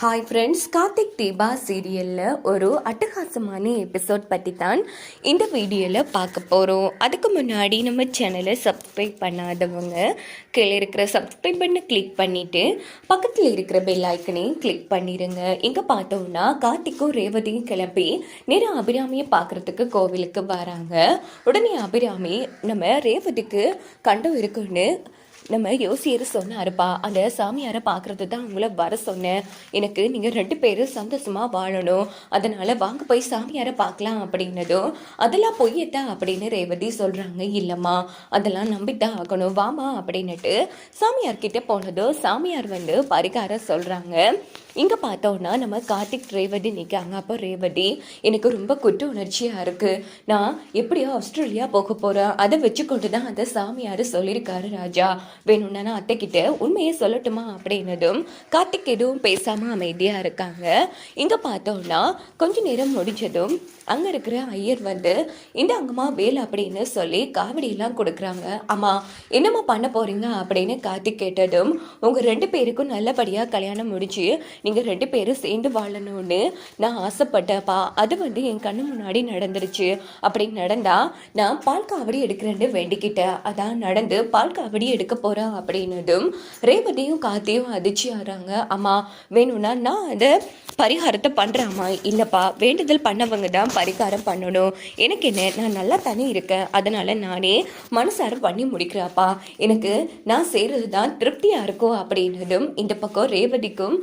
Hi friends Karthik Deepa சீரியலில் ஒரு அட்டகாசமான எபிசோட் பற்றி தான் இந்த வீடியோவில் பார்க்க போகிறோம் அதுக்கு முன்னாடி நம்ம சேனலை சப்ஸ்கிரைப் பண்ணாதவங்க கீழே இருக்கிற சப்ஸ்கிரைப் பண்ண கிளிக் பண்ணிவிட்டு பக்கத்தில் இருக்கிற பெல் ஐக்கனையும் கிளிக் பண்ணிடுங்க இங்கே பார்த்தோம்னா கார்த்திக்கும் ரேவதியும் கிளம்பி நேரம் அபிராமியை பார்க்குறதுக்கு கோவிலுக்கு வராங்க. உடனே அபிராமி நம்ம ரேவதிக்கு கண்டம் இருக்குன்னு நம்ம யோசியர் சொன்னாருப்பா. அந்த சாமியாரை பார்க்கறது தான் உங்களை வர சொன்னேன். எனக்கு நீங்கள் ரெண்டு பேரும் சந்தோஷமாக வாழணும். அதனால் வாங்க போய் சாமியாரை பார்க்கலாம் அப்படின்னதும் அதெல்லாம் பொய்யத்தா? அப்படின்னு ரேவதி சொல்கிறாங்க இல்லைம்மா அதெல்லாம் நம்பித்தான் ஆகணும். வாமா அப்படின்னுட்டு சாமியார்கிட்ட போனதும் சாமியார் வந்து பரிகாரம் சொல்கிறாங்க இங்கே பார்த்தோன்னா நம்ம கார்த்திக் ரேவதி நிற்காங்க அப்போ ரேவதி எனக்கு ரொம்ப குற்ற உணர்ச்சியாக இருக்குது நான் எப்படியோ ஆஸ்திரேலியா போக போகிறேன் அதை வச்சுக்கொண்டு தான் அந்த சாமியார் சொல்லியிருக்காரு ராஜா. வேணும்னா நான் அத்தைக்கிட்ட உண்மையை சொல்லட்டுமா அப்படின்னதும் கார்த்திக் எதுவும் பேசாமல் அமைதியாக இருக்காங்க. இங்கே பார்த்தோன்னா கொஞ்ச நேரம் முடிஞ்சதும் அங்கே இருக்கிற ஐயர் வந்து இந்த அங்கம்மா வேல் அப்படின்னு சொல்லி காவடியெல்லாம் கொடுக்குறாங்க. அம்மா என்னம்மா பண்ண போகிறீங்க அப்படின்னு கார்த்திக் கேட்டதும் உங்கள் ரெண்டு பேருக்கும் நல்லபடியாக கல்யாணம் முடிச்சு நீங்கள் ரெண்டு பேரும் சேர்ந்து வாழணும்னு நான் ஆசைப்பட்டேன்ப்பா. அது வந்து என் கண்ணு முன்னாடி நடந்துருச்சு. அப்படி நடந்தால் நான் பால் காவடி எடுக்கிறேன்னு வேண்டிக்கிட்டேன். அதான் நடந்து பால் காவடி எடுக்க போகிறேன் அப்படின்னதும் ரேவதியும் காத்தியும் அதிர்ச்சி ஆகிறாங்க அம்மா வேணும்னா நான் அதை பரிகாரத்தை பண்ணுறேம்மா இல்லைப்பா வேண்டுதல் பண்ணவங்க தான் பரிகாரம் பண்ணணும். எனக்கு என்ன நான் நல்லா தானே இருக்கேன். அதனால் நானே மனசார பண்ணி முடிக்கிறாப்பா எனக்கு நான் செய்கிறது தான் திருப்தியாக இருக்கும் அப்படின்னதும் இந்த பக்கம் ரேவதிக்கும்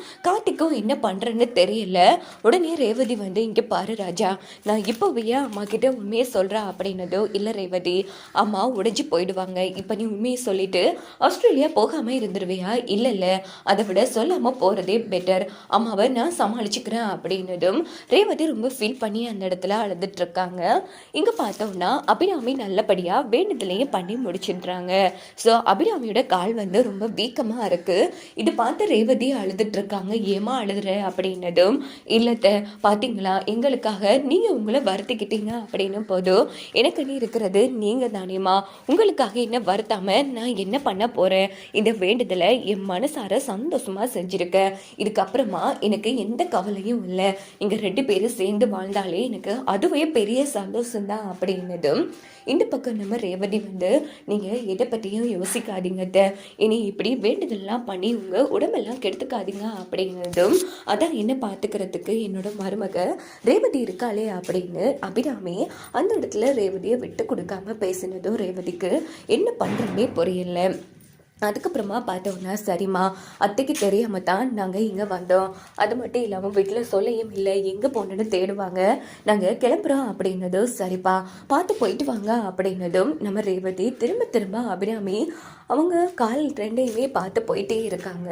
பாட்டிக்கும் என்ன பண்ணுறேன்னு தெரியல. உடனே ரேவதி வந்து இங்கே பாரு ராஜா நான் இப்போவே அம்மா கிட்ட உண்மையை சொல்கிறேன் அப்படின்னதோ இல்லை ரேவதி அம்மா உடைஞ்சு போயிடுவாங்க. இப்போ நீ உண்மையை சொல்லிட்டு ஆஸ்திரேலியா போகாமல் இருந்துருவியா? இல்லை இல்லை அதை விட சொல்லாமல் போகிறதே பெட்டர் அம்மாவை நான் சமாளிச்சுக்கிறேன் அப்படின்னதும் ரேவதி ரொம்ப ஃபீல் பண்ணி அந்த இடத்துல அழுதுட்ருக்காங்க இங்கே பார்த்தோம்னா அபிராமி நல்லபடியாக வேண்டுதலையும் பண்ணி முடிச்சிடுறாங்க. ஸோ அபிராமியோட கால் வந்து ரொம்ப வீக்கமாக இருக்குது இது பார்த்து ரேவதி ஏ இருக்காங்க அழுதுற அப்படின்னதும் இல்லத்தை பார்த்தீங்களா எங்களுக்காக நீங்கள் உங்களை வருத்திக்கிட்டீங்க அப்படின்னு போதும் எனக்கு நீ இருக்கிறது நீங்கள் தானேம்மா. உங்களுக்காக என்ன வருத்தாமல் நான் என்ன பண்ண போகிறேன் இந்த வேண்டுதலை என் மனசார சந்தோஷமாக செஞ்சுருக்கேன் இதுக்கப்புறமா எனக்கு எந்த கவலையும் இல்லை. நீங்கள் ரெண்டு பேரும் சேர்ந்து வாழ்ந்தாலே எனக்கு அதுவே பெரிய சந்தோஷம்தான் அப்படின்னதும் இந்த பக்கம் நம்ம ரேவதி வந்து நீங்கள் எதை பற்றியும் யோசிக்காதீங்க இனி இப்படி வேண்டுதல்லாம் பண்ணி உங்கள் உடம்பெல்லாம் கெடுத்துக்காதீங்க வேண்டும் அதான் என்ன பார்த்துக்கிறதுக்கு என்னோட மருமக ரேவதி இருக்காளே அப்படின்னு அபிராமி அந்த இடத்துல ரேவதியை விட்டு கொடுக்காம பேசினதும் ரேவதிக்கு என்ன பண்ணுறேன்னே புரியல. அதுக்கப்புறமா பார்த்தோன்னா சரிம்மா அத்தைக்கு தெரியாமல் தான் நாங்கள் இங்கே வந்தோம். அது மட்டும் இல்லாமல் வீட்டில் சொல்லையும் இல்லை. எங்கே போனோம்னு தேடுவாங்க. நாங்கள் கிளம்புறோம் அப்படின்னதும் சரிப்பா பார்த்து போயிட்டு வாங்க. அப்படின்னதும் நம்ம ரேவதி திரும்ப திரும்ப அபிராமி அவங்க கால் ரெண்டையுமே பார்த்து போயிட்டே இருக்காங்க.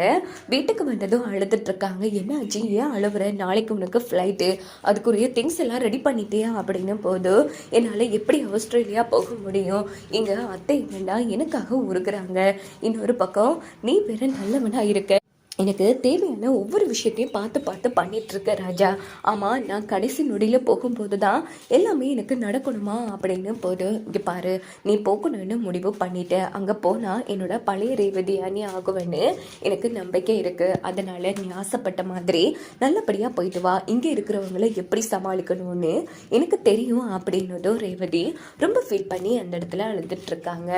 வீட்டுக்கு வந்ததும் அழுதுட்ருக்காங்க. என்ன ஆச்சு ஏன் அழுவுற? நாளைக்கு உனக்கு ஃப்ளைட்டு அதுக்குரிய திங்ஸ் எல்லாம் ரெடி பண்ணிட்டியா? அப்படின்னும் போது என்னால் எப்படி ஆஸ்திரேலியா போக முடியும்? இங்கே அத்தை வேண்டாம் எனக்காக உருக்குறாங்க இன்னொரு பக்கம் நீ வேற நல்லவனாக இருக்க. எனக்கு தேவையான ஒவ்வொரு விஷயத்தையும் பார்த்து பார்த்து பண்ணிகிட்ருக்கேன் ராஜா. ஆமாம் நான் கடைசி நொடியில் போகும்போது தான் எல்லாமே எனக்கு நடக்கணுமா அப்படின்னு போது இங்கே பாரு நீ போகணும்னு முடிவு பண்ணிட்ட. அங்கே போனால் என்னோட பழைய ரேவதியா நீ ஆகுவேன்னு எனக்கு நம்பிக்கை இருக்குது அதனால் நீ ஆசைப்பட்ட மாதிரி நல்லபடியாக போயிட்டு வா. இங்கே இருக்கிறவங்கள எப்படி சமாளிக்கணும்னு எனக்கு தெரியும் அப்படின்னதும் ரேவதி ரொம்ப ஃபீல் பண்ணி அந்த இடத்துல அழுதுட்ருக்காங்க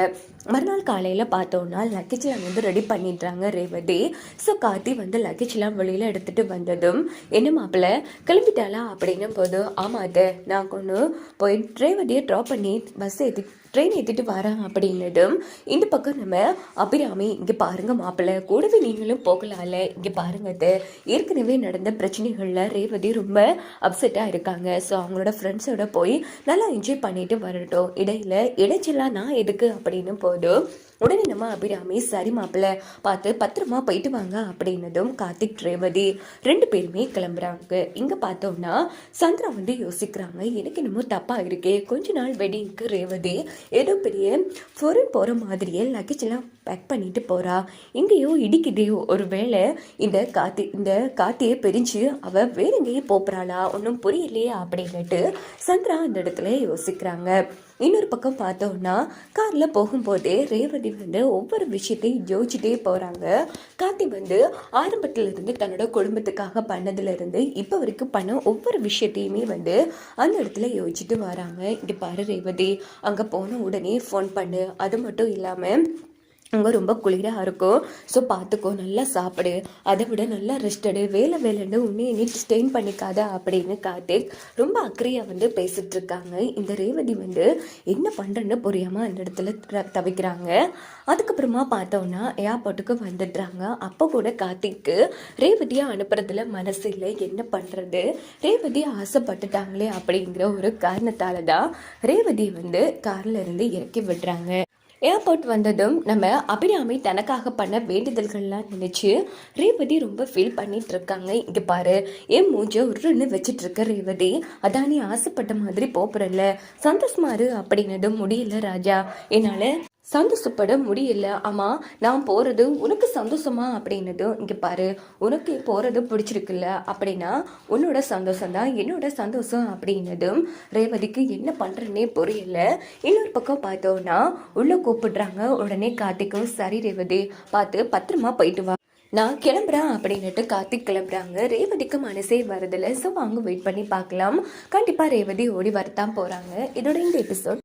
மறுநாள் காலையில் பார்த்தோன்னா லக்கேஜில் வந்து ரெடி பண்ணிடுறாங்க ரேவதி. ஸோ கார்த்தி வந்து லக்கேஜ்லாம் வெளியில் எடுத்துகிட்டு வந்ததும் என்ன மாப்பிள்ள கிளம்பிட்டாளா? அப்படின்னும் போது ஆமாம் அது நான் கொண்டு போய் ரேவதியை ட்ராப் பண்ணி பஸ் ஏற்றி ட்ரெயின் ஏற்றிட்டு வரேன் அப்படின்னதும் இந்த பக்கம் நம்ம அபிராமி இங்கே பாருங்கள் மாப்பிள்ளை கூடவே நீங்களும் போகலாம்ல. இங்கே பாருங்க அது ஏற்கனவே நடந்த பிரச்சனைகளில் ரேவதி ரொம்ப அப்செட்டாக இருக்காங்க. ஸோ அவங்களோட ஃப்ரெண்ட்ஸோட போய் நல்லா என்ஜாய் பண்ணிட்டு வரட்டும். இடையில இடைச்செல்லாம் நான் எதுக்கு அப்படின்னு போதும் உடனே நம்ம அபிராமி சரி மாப்பிள்ள பார்த்து பத்திரமா போயிட்டு வாங்க அப்படின்னதும் கார்த்திக் ரேவதி ரெண்டு பேருமே கிளம்புறாங்க. இங்கே பார்த்தோம்னா சந்திரா வந்து யோசிக்கிறாங்க எனக்கு என்னமோ தப்பாக இருக்கே. கொஞ்ச நாள் வெட்டிங்க்கு ரேவதி ஏதோ பெரிய ஃபாரின் போகிற மாதிரியே லக்கேஜ்லாம் பேக் பண்ணிட்டு போகிறா எங்கேயோ இடிக்குது. ஒரு வேளை இந்த காத்தி இந்த காத்தியை பிரிஞ்சு அவள் வேற எங்கேயே போப்புறாளா ஒன்றும் புரியலையே அப்படின்னுட்டு சந்திரா அந்த இடத்துல யோசிக்கிறாங்க. இன்னொரு பக்கம் பார்த்தோம்னா காரில் போகும்போதே ரேவதி வந்து ஒவ்வொரு விஷயத்தையும் யோசிச்சுட்டே போகிறாங்க கார்த்தி வந்து ஆரம்பத்துல இருந்து தன்னோட குடும்பத்துக்காக பண்ணதுலேருந்து இப்போ வரைக்கும் பண்ண ஒவ்வொரு விஷயத்தையுமே வந்து அந்த இடத்துல யோசிச்சுட்டு வராங்க. இங்கே பாரு ரேவதி அங்கே போன உடனே ஃபோன் பண்ணு. அது மட்டும் இல்லாமல் அங்கே ரொம்ப குளிராக இருக்கும். ஸோ பார்த்துக்கோ நல்லா சாப்பிடு. அதை விட நல்லா ரெஸ்டடு வேலை வேலைன்னு உன்னைய நீ ஸ்டெயின் பண்ணிக்காத அப்படின்னு கார்த்திக் ரொம்ப அக்கறையாக வந்து பேசிட்டு இருக்காங்க. இந்த ரேவதி வந்து என்ன பண்ணுறேன்னு புரியாமல் அந்த இடத்துல த- தவிக்கிறாங்க. அதுக்கப்புறமா பார்த்தோன்னா ஏர்போர்ட்டுக்கு வந்துடுறாங்க. அப்போ கூட கார்த்திக்கு ரேவதியை அனுப்புறதுல மனசு இல்லை. என்ன பண்ணுறது ரேவதி ஆசைப்பட்டுட்டாங்களே அப்படிங்கிற ஒரு காரணத்தால் தான் ரேவதி வந்து கார்லேருந்து இறக்கி விடுறாங்க. ஏர்போர்ட் வந்ததும் நம்ம அபிராமி தனக்காக பண்ண வேண்டுதல்கள்லாம் நினச்சி ரேவதி ரொம்ப ஃபீல் பண்ணிட்டு இருக்காங்க. இங்கே பாரு என் மூஞ்ச உருன்னு வச்சுட்டு இருக்க ரேவதி. அதான் நீ ஆசைப்பட்ட மாதிரி போப்புறல்ல சந்தோஷமாரு அப்படின்னதும் முடியல ராஜா. என்னால் சந்தோஷப்பட முடியல. ஆமா நான் போகிறது உனக்கு சந்தோஷமா? அப்படின்னதும் இங்கே பாரு உனக்கு போகிறது பிடிச்சிருக்குல்ல? அப்படின்னா உன்னோட சந்தோஷம் தான் என்னோட சந்தோஷம் அப்படின்னதும் ரேவதிக்கு என்ன பண்ணுறேன்னே புரியல. இன்னொரு பக்கம் பார்த்தோன்னா உள்ளே கூப்பிடுறாங்க. உடனே கார்த்திக்கும் சரி ரேவதி பார்த்து பத்திரமா போயிட்டு வா. நான் கிளம்புறேன் அப்படின்னுட்டு கார்த்திக் கிளம்புறாங்க. ரேவதிக்கு மனசே வரதில்ல ஸோ வாங்க வெயிட் பண்ணி பார்க்கலாம். கண்டிப்பாக ரேவதி ஓடி வரத்தான் போகிறாங்க இதோட இந்த எபிசோட்